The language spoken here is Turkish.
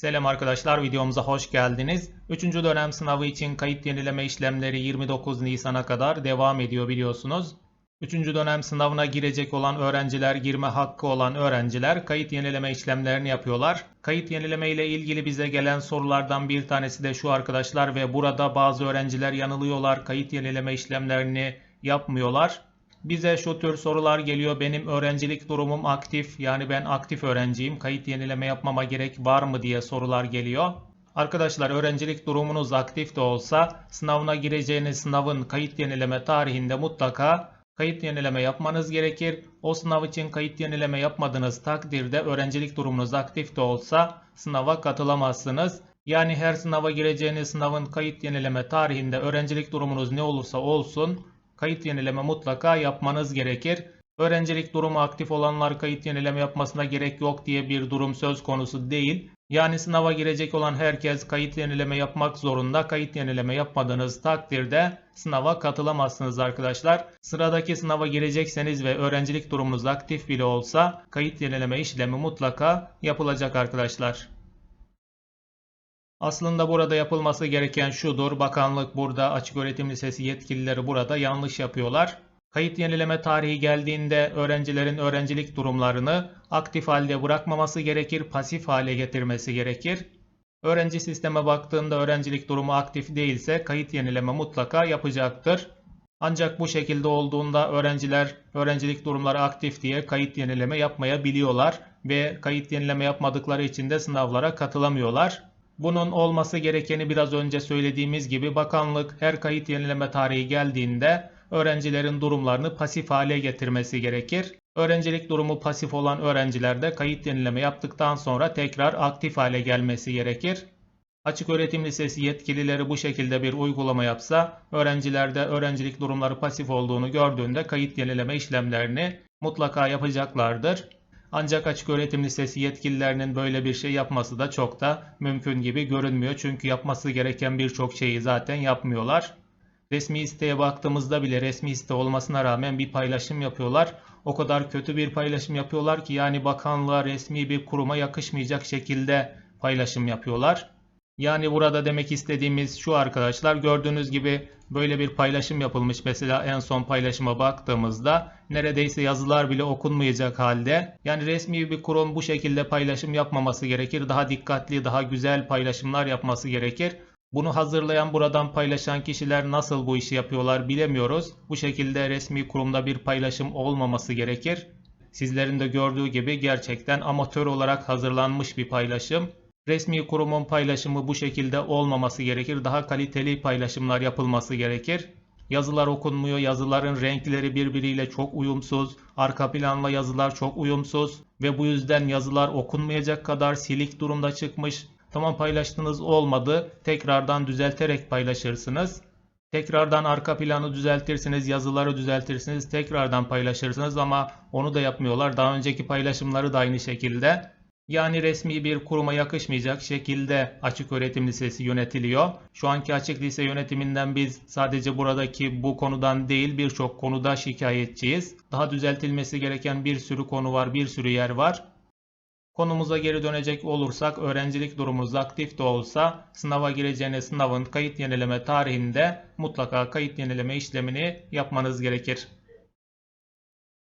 Selam arkadaşlar videomuza hoş geldiniz. 3. dönem sınavı için kayıt yenileme işlemleri 29 Nisan'a kadar devam ediyor biliyorsunuz. 3. dönem sınavına girecek olan öğrenciler, girme hakkı olan öğrenciler kayıt yenileme işlemlerini yapıyorlar. Kayıt yenileme ile ilgili bize gelen sorulardan bir tanesi de şu arkadaşlar ve burada bazı öğrenciler yanılıyorlar. Kayıt yenileme işlemlerini yapmıyorlar. Bize şu tür sorular geliyor. Benim öğrencilik durumum aktif. Yani ben aktif öğrenciyim. Kayıt yenileme yapmama gerek var mı diye sorular geliyor. Arkadaşlar öğrencilik durumunuz aktif de olsa sınavına gireceğiniz sınavın kayıt yenileme tarihinde mutlaka kayıt yenileme yapmanız gerekir. O sınav için kayıt yenileme yapmadığınız takdirde öğrencilik durumunuz aktif de olsa sınava katılamazsınız. Yani her sınava gireceğiniz sınavın kayıt yenileme tarihinde öğrencilik durumunuz ne olursa olsun kayıt yenileme mutlaka yapmanız gerekir. Öğrencilik durumu aktif olanlar kayıt yenileme yapmasına gerek yok diye bir durum söz konusu değil. Yani sınava girecek olan herkes kayıt yenileme yapmak zorunda. Kayıt yenileme yapmadığınız takdirde sınava katılamazsınız arkadaşlar. Sıradaki sınava girecekseniz ve öğrencilik durumunuz aktif bile olsa kayıt yenileme işlemi mutlaka yapılacak arkadaşlar. Aslında burada yapılması gereken şudur. Bakanlık burada açık öğretim lisesi yetkilileri burada yanlış yapıyorlar. Kayıt yenileme tarihi geldiğinde öğrencilerin öğrencilik durumlarını aktif halde bırakmaması gerekir, pasif hale getirmesi gerekir. Öğrenci sisteme baktığında öğrencilik durumu aktif değilse kayıt yenileme mutlaka yapacaktır. Ancak bu şekilde olduğunda öğrenciler öğrencilik durumları aktif diye kayıt yenileme yapmayabiliyorlar ve kayıt yenileme yapmadıkları için de sınavlara katılamıyorlar. Bunun olması gerekeni biraz önce söylediğimiz gibi bakanlık her kayıt yenileme tarihi geldiğinde öğrencilerin durumlarını pasif hale getirmesi gerekir. Öğrencilik durumu pasif olan öğrenciler de kayıt yenileme yaptıktan sonra tekrar aktif hale gelmesi gerekir. Açık öğretim lisesi yetkilileri bu şekilde bir uygulama yapsa, öğrencilerde öğrencilik durumları pasif olduğunu gördüğünde kayıt yenileme işlemlerini mutlaka yapacaklardır. Ancak açık öğretim lisesi yetkililerinin böyle bir şey yapması da çok da mümkün gibi görünmüyor. Çünkü yapması gereken birçok şeyi zaten yapmıyorlar. Resmi isteğe baktığımızda bile resmi iste olmasına rağmen bir paylaşım yapıyorlar. O kadar kötü bir paylaşım yapıyorlar ki yani bakanlığa resmi bir kuruma yakışmayacak şekilde paylaşım yapıyorlar. Yani burada demek istediğimiz şu arkadaşlar gördüğünüz gibi böyle bir paylaşım yapılmış. Mesela en son paylaşıma baktığımızda neredeyse yazılar bile okunmayacak halde. Yani resmi bir kurum bu şekilde paylaşım yapmaması gerekir. Daha dikkatli, daha güzel paylaşımlar yapması gerekir. Bunu hazırlayan, buradan paylaşan kişiler nasıl bu işi yapıyorlar bilemiyoruz. Bu şekilde resmi kurumda bir paylaşım olmaması gerekir. Sizlerin de gördüğü gibi gerçekten amatör olarak hazırlanmış bir paylaşım. Resmi kurumun paylaşımı bu şekilde olmaması gerekir. Daha kaliteli paylaşımlar yapılması gerekir. Yazılar okunmuyor. Yazıların renkleri birbiriyle çok uyumsuz. Arka planla yazılar çok uyumsuz. Ve bu yüzden yazılar okunmayacak kadar silik durumda çıkmış. Tamam paylaştınız olmadı. Tekrardan düzelterek paylaşırsınız. Tekrardan arka planı düzeltirsiniz, yazıları düzeltirsiniz, tekrardan paylaşırsınız ama onu da yapmıyorlar. Daha önceki paylaşımları da aynı şekilde. Yani resmi bir kuruma yakışmayacak şekilde açık öğretim lisesi yönetiliyor. Şu anki açık lise yönetiminden biz sadece buradaki bu konudan değil birçok konuda şikayetçiyiz. Daha düzeltilmesi gereken bir sürü konu var, bir sürü yer var. Konumuza geri dönecek olursak öğrencilik durumunuz aktif de olsa sınava gireceğiniz sınavın kayıt yenileme tarihinde mutlaka kayıt yenileme işlemini yapmanız gerekir.